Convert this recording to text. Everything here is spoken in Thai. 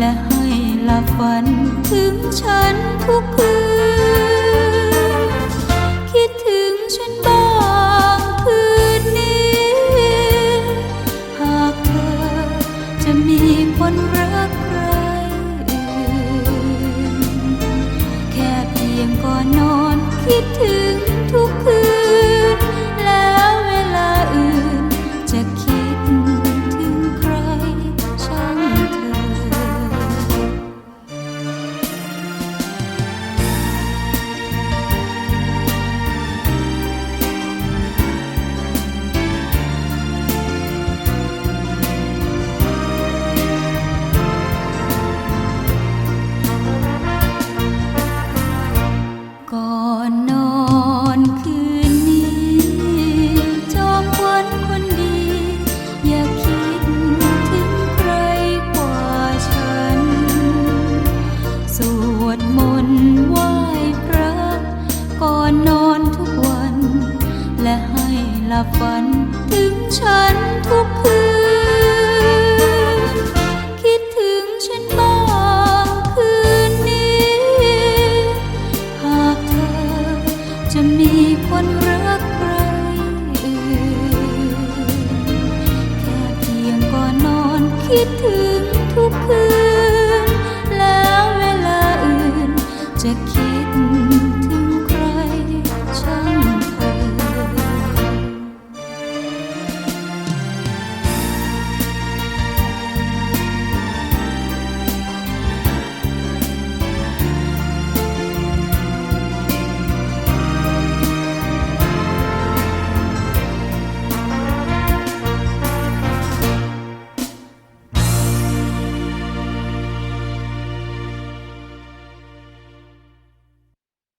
และให้หลับฝันถึงฉันทุกคืน คิดถึงฉันบ้างคืนนี้ หากเธอจะมีคนรักใครอื่น แค่เพียงก่อนนอนคิดถึง และให้หลับฝันถึงฉันทุกคืน คิดถึงฉันบ้างคืนนี้ หากเธอจะมีคนรักใครอื่น แค่เพียงก่อนนอนคิดถึงทุกคืน